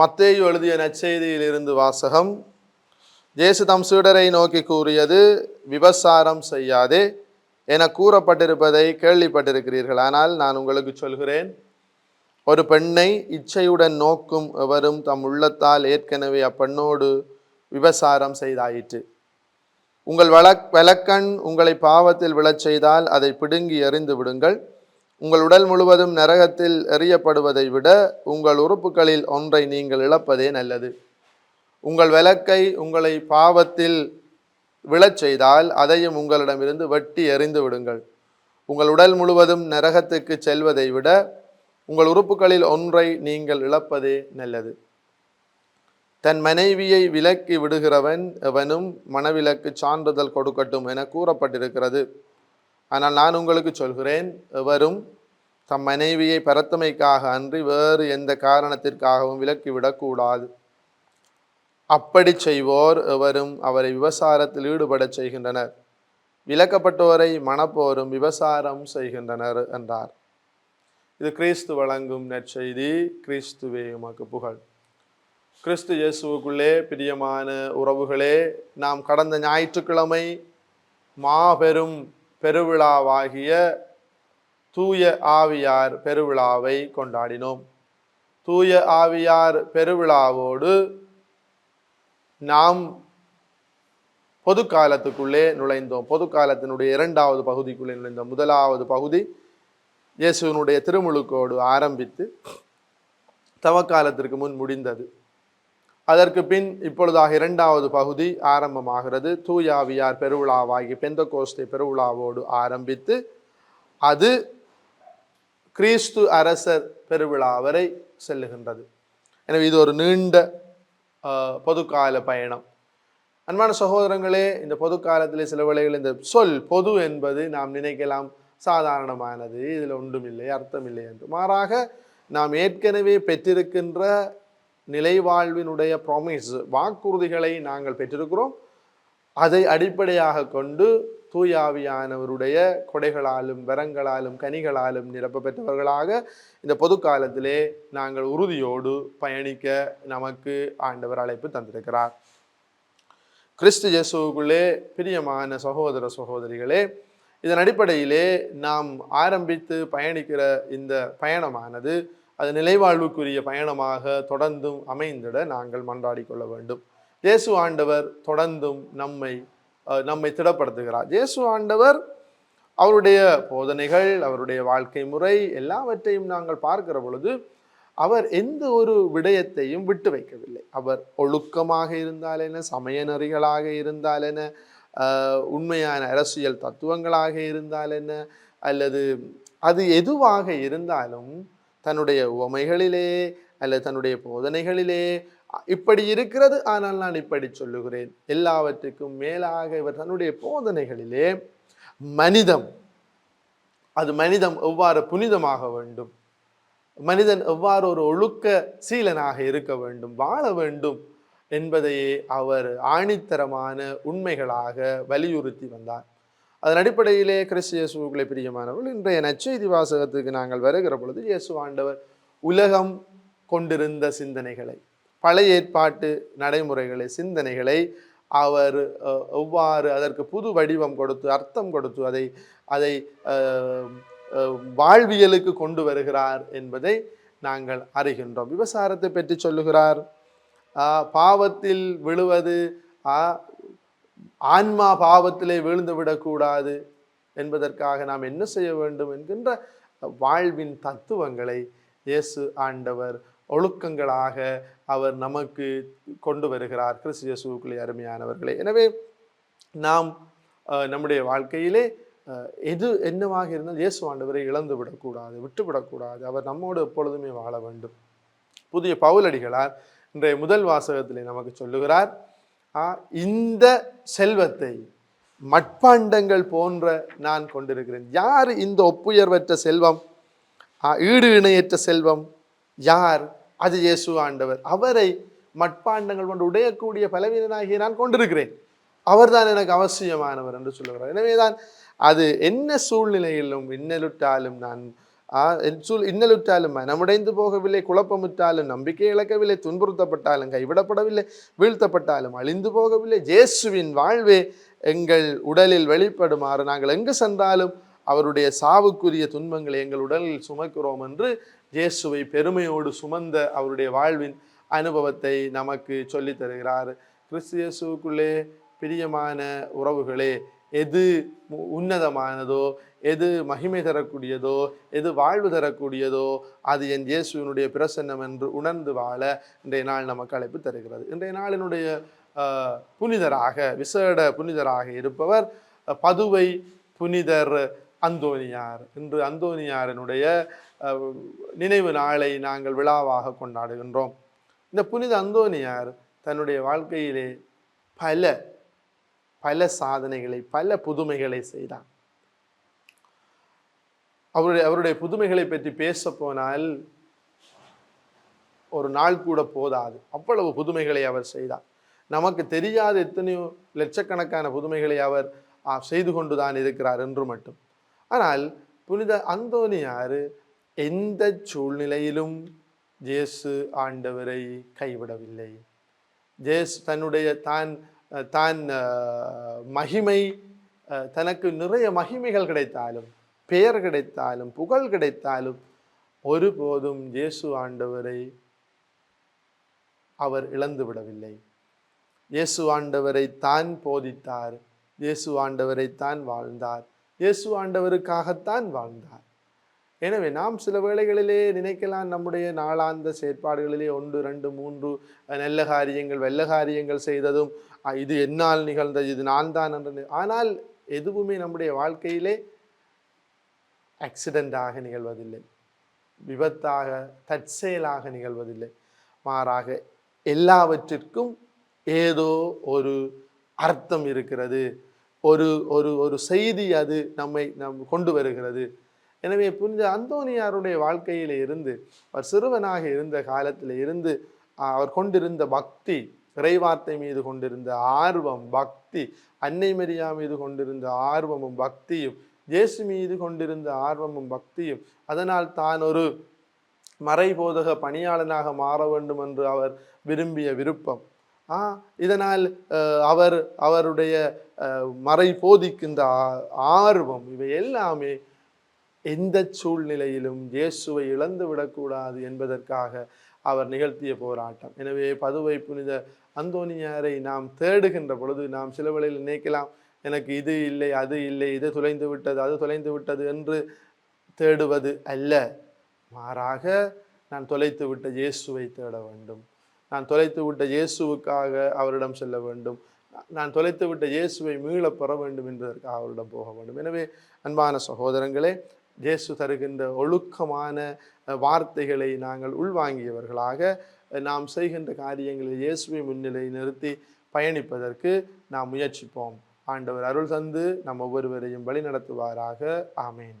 மத்தேயு எழுதிய நற்செய்தியிலிருந்து வாசகம். இயேசு தம் சீடரை நோக்கி கூறியது விபசாரம் செய்யாதே என கூறப்பட்டிருப்பதை கேள்விப்பட்டிருக்கிறீர்கள். ஆனால் நான் உங்களுக்கு சொல்கிறேன் ஒரு பெண்ணை இச்சையுடன் நோக்கும் எவரும் தம் உள்ளத்தால் ஏற்கனவே அப்பெண்ணோடு விபசாரம் செய்தாயிற்று. உங்கள் வழக் வழக்கண் உங்களை பாவத்தில் விழச் செய்தால் அதை பிடுங்கி எறிந்து விடுங்கள். உங்கள் உடல் முழுவதும் நரகத்தில் எறியப்படுவதை விட உங்கள் உறுப்புகளில் ஒன்றை நீங்கள் இழப்பதே நல்லது. உங்கள் விளக்கை உங்களை பாவத்தில் விழச் செய்தால் அதையும் உங்களிடமிருந்து வெட்டி எறிந்து விடுங்கள். உங்கள் உடல் முழுவதும் நரகத்துக்கு செல்வதை விட உங்கள் உறுப்புகளில் ஒன்றை நீங்கள் இழப்பதே நல்லது. தன் மனைவியை விலக்கி விடுகிறவன் எவனும் மனவிலக்கு சான்றிதழ் கொடுக்கட்டும் என கூறப்பட்டிருக்கிறது. ஆனால் நான் உங்களுக்கு சொல்கிறேன் எவரும் தம் மனைவியை பரத்தமைக்காக அன்றி வேறு எந்த காரணத்திற்காகவும் விலக்கி விடக்கூடாது. அப்படி செய்வோர் எவரும் அவரை விவசாரத்தில் ஈடுபடச் செய்கின்றனர். விலக்கப்பட்டோரை மணப்போரும் விவசாரம் செய்கின்றனர் என்றார். இது கிறிஸ்து வழங்கும் நற்செய்தி கிறிஸ்துவே உமக்கு புகழ். கிறிஸ்து இயேசுவுக்குள்ளே பிரியமான உறவுகளே நாம் கடந்த ஞாயிற்றுக்கிழமை மாபெரும் பெருவிழாவாகிய தூய ஆவியார் பெருவிழாவை கொண்டாடினோம். தூய ஆவியார் பெருவிழாவோடு நாம் பொது காலத்துக்குள்ளே நுழைந்தோம். பொது காலத்தினுடைய இரண்டாவது பகுதிக்குள்ளே நுழைந்தோம் முதலாவது பகுதி இயேசுவினுடைய திருமுழுக்கோடு ஆரம்பித்து தவக்காலத்திற்கு முன் முடிந்தது. அதற்கு பின் இப்பொழுதாக இரண்டாவது பகுதி ஆரம்பமாகிறது. தூயாவியார் பெருவிழாவாகி பெந்த கோஸ்தை பெருவிழாவோடு ஆரம்பித்து அது கிறிஸ்து அரசர் பெருவிழா வரை செல்லுகின்றது. எனவே இது ஒரு நீண்ட பொதுக்கால பயணம். அன்பான சகோதரங்களே இந்த பொது காலத்திலே சில வேளைகள் இந்த சொல் பொது என்பது நாம் நினைக்கலாம் சாதாரணமானது இதில் ஒன்றுமில்லை அர்த்தமில்லை என்று. மாறாக நாம் ஏற்கனவே பெற்றிருக்கின்ற நிலைவாழ்வினுடைய ப்ராமிஸ் வாக்குறுதிகளை நாங்கள் பெற்றிருக்கிறோம். அதை அடிப்படையாக கொண்டு தூயாவியானவருடைய கொடைகளாலும் வரங்களாலும் கனிகளாலும் நிரப்ப பெற்றவர்களாக இந்த பொது காலத்திலே நாங்கள் உறுதியோடு பயணிக்க நமக்கு ஆண்டவர் அழைப்பு தந்திருக்கிறார். கிறிஸ்து இயேசுவுக்குள்ளே பிரியமான சகோதர சகோதரிகளே இதன் அடிப்படையிலே நாம் ஆரம்பித்து பயணிக்கிற இந்த பயணமானது அது நிலைவாழ்வுக்குரிய பயணமாக தொடர்ந்தும் அமைந்திட நாங்கள் மன்றாடி கொள்ள வேண்டும். இயேசு ஆண்டவர் தொடர்ந்தும் நம்மை நம்மை திடப்படுத்துகிறார். இயேசு ஆண்டவர் அவருடைய போதனைகள் அவருடைய வாழ்க்கை முறை எல்லாவற்றையும் நாங்கள் பார்க்கிற பொழுது அவர் எந்த ஒரு விடயத்தையும் விட்டு வைக்கவில்லை. அவர் ஒழுக்கமாக இருந்தால் சமய நெறிகளாக இருந்தால் உண்மையான அரசியல் தத்துவங்களாக இருந்தால் என்ன அல்லது அது எதுவாக இருந்தாலும் தன்னுடைய உவமைகளிலே அல்லது தன்னுடைய போதனைகளிலே இப்படி இருக்கிறது ஆனால் நான் இப்படி சொல்லுகிறேன். எல்லாவற்றுக்கும் மேலாக இவர் தன்னுடைய போதனைகளிலே மனிதம் அது மனிதம் எவ்வாறு புனிதமாக வேண்டும்? மனிதன் எவ்வாறு ஒரு ஒழுக்க சீலனாக இருக்க வேண்டும்? வாழ வேண்டும் என்பதையே அவர் ஆணித்தரமான உண்மைகளாக வலியுறுத்தி வந்தார். அதன் அடிப்படையிலே கிறிஸ்து இயேசுக்குள்ளே பிரியமானவர்கள் இன்றைய நச்செய்தி வாசகத்துக்கு நாங்கள் வருகிற பொழுது இயேசு ஆண்டவர் உலகம் கொண்டிருந்த சிந்தனைகளை பழைய ஏற்பாட்டு நடைமுறைகளை சிந்தனைகளை அவர் எவ்வாறு அதற்கு புது வடிவம் கொடுத்து அர்த்தம் கொடுத்து அதை அதை வாழ்வியலுக்கு கொண்டு வருகிறார் என்பதை நாங்கள் அறிகின்றோம். விவசாரத்தை பற்றி சொல்லுகிறார். பாவத்தில் விழுவது ஆன்மா பாவத்திலே விழுந்து விடக்கூடாது என்பதற்காக நாம் என்ன செய்ய வேண்டும் என்கின்ற வாழ்வின் தத்துவங்களை இயேசு ஆண்டவர் ஒழுக்கங்களாக அவர் நமக்கு கொண்டு வருகிறார். கிறிஸ்து இயேசுக்குள்ளே அருமையானவர்களே எனவே நாம் நம்முடைய வாழ்க்கையிலே எது என்னவாக இருந்தால் இயேசு ஆண்டவரை இழந்து விடக்கூடாது விட்டுவிடக்கூடாது. அவர் நம்மோடு எப்பொழுதுமே வாழ வேண்டும். புதிய பவுலடிகளார் இன்றைய முதல் வாசகத்திலே நமக்கு சொல்லுகிறார் இந்த செல்வத்தை மட்பாண்டங்கள் போன்ற நான் கொண்டிருக்கிறேன். யார் இந்த ஒப்புயர்வற்ற செல்வம்? ஆ, ஈடு இணையற்ற செல்வம்? யார்? அது இயேசு ஆண்டவர். அவரை மட்பாண்டங்கள் கொண்டு உடையக்கூடிய பலவீனனாகிய நான் கொண்டிருக்கிறேன். அவர்தான் எனக்கு அவசியமானவர் என்று சொல்லுகிறார். எனவேதான் அது என்ன சூழ்நிலையிலும் இன்னலுற்றாலும் நான் சொல் இன்னலுற்றாலும் மனமுடைந்து போகவில்லை குழப்பமுற்றாலும் நம்பிக்கை இழக்கவில்லை துன்புறுத்தப்பட்டாலும் கைவிடப்படவில்லை வீழ்த்தப்பட்டாலும் அழிந்து போகவில்லை ஜேசுவின் வாழ்வே எங்கள் உடலில் வெளிப்படுமாறு நாங்கள் எங்கு சென்றாலும் அவருடைய சாவுக்குரிய துன்பங்களை எங்கள் உடலில் சுமக்கிறோம் என்று இயேசுவை பெருமையோடு சுமந்த அவருடைய வாழ்வின் அனுபவத்தை நமக்கு சொல்லித் தருகிறார் கிறிஸ்து இயேசுவுக்குள்ளே பிரியமான உறவுகளே எது உன்னதமானதோ எது மகிமை தரக்கூடியதோ எது வாழ்வு தரக்கூடியதோ அது என் இயேசுவினுடைய பிரசன்னம் என்று உணர்ந்து வாழ இன்றைய நாள் நமக்கு அழைப்பு தருகிறது. இன்றைய நாளினுடைய புனிதராக விசேட புனிதராக இருப்பவர் பதுவை புனிதர் அந்தோனியார். இன்று அந்தோனியாரினுடைய நினைவு நாளை நாங்கள் விழாவாக கொண்டாடுகின்றோம். இந்த புனித அந்தோனியார் தன்னுடைய வாழ்க்கையிலே பல பல சாதனைகளை பல புதுமைகளை செய்தான். அவருடைய அவருடைய புதுமைகளை பற்றி பேச போனால் ஒரு நாள் கூட போதாது. அவ்வளவு புதுமைகளை அவர் செய்தார் நமக்கு தெரியாத எத்தனையோ லட்சக்கணக்கான புதுமைகளை அவர் செய்து செய்து கொண்டுதான் இருக்கிறார் என்று மட்டும். ஆனால் புனித அந்தோனியார் எந்த சூழ்நிலையிலும் ஜேசு ஆண்டவரை கைவிடவில்லை. ஜேசு தன்னுடைய தான் தான் மகிமை தனக்கு நிறைய மகிமைகள் கிடைத்தாலும் பெயர் கிடைத்தாலும் புகழ் கிடைத்தாலும் ஒருபோதும் இயேசு ஆண்டவரை அவர் இழந்து விடவில்லை. இயேசு ஆண்டவரை தான் போதித்தார். இயேசு ஆண்டவரை தான் வாழ்ந்தார். இயேசு ஆண்டவருக்காகத்தான் வாழ்ந்தார். எனவே நாம் சில வேளைகளிலே நினைக்கலாம் நம்முடைய நாளாந்த செயற்பாடுகளிலே ஒன்று ரெண்டு மூன்று நல்ல காரியங்கள் வெள்ள காரியங்கள் செய்ததும் இது என்னால் நிகழ்ந்தது இது நான் தான் என்று ஆனால் எதுவுமே நம்முடைய வாழ்க்கையிலே ஆக்சிடெண்டாக நிகழ்வதில்லை. விபத்தாக தற்செயலாக நிகழ்வதில்லை. மாறாக எல்லாவற்றிற்கும் ஏதோ ஒரு அர்த்தம் இருக்கிறது. ஒரு ஒரு ஒரு செய்தி அது நம்மை நம் கொண்டு வருகிறது. எனவே புனித அந்தோனியாருடைய வாழ்க்கையில் இருந்து அவர் சிறுவனாக இருந்த காலத்தில் இருந்து அவர் கொண்டிருந்த பக்தி இறைவார்த்தை மீது கொண்டிருந்த ஆர்வம் பக்தி அன்னை மரியா மீது கொண்டிருந்த ஆர்வமும் பக்தியும் இயேசு மீது கொண்டிருந்த ஆர்வமும் பக்தியும் அதனால் தான் ஒரு மறைபோதக பணியாளனாக மாற வேண்டும் என்று அவர் விரும்பிய விருப்பம். ஆ இதனால் அவர் அவருடைய மறை போதிக்கின்ற ஆர்வம் இவை எல்லாமே எந்த சூழ்நிலையிலும் இயேசுவை இழந்து விடக்கூடாது என்பதற்காக அவர் நிகழ்த்திய போராட்டம். எனவே பதுவை புனித அந்தோனியாரை நாம் தேடுகின்ற பொழுது நாம் சில வேளையில் நினைக்கலாம் எனக்கு இது இல்லை அது இல்லை இது தொலைந்து விட்டது அது தொலைந்து விட்டது என்று தேடுவது அல்ல. மாறாக நான் தொலைத்து விட்ட இயேசுவை தேட வேண்டும். நான் தொலைத்து விட்ட இயேசுவுக்காக அவரிடம் செல்ல வேண்டும். நான் தொலைத்து விட்ட இயேசுவை மீளப் பெற வேண்டும் என்பதற்காக அவரிடம் போக வேண்டும். எனவே அன்பான சகோதரங்களே இயேசு தருகின்ற ஒழுக்கமான வார்த்தைகளை நாங்கள் உள்வாங்கியவர்களாக நாம் செய்கின்ற காரியங்களில் இயேசுவை முன்னிலை நிறுத்தி பயணிப்பதற்கு நாம் முயற்சிப்போம். ஆண்டவர் அருள் தந்து நம் ஒவ்வொருவரையும் வழி நடத்துவாராக ஆமேன்.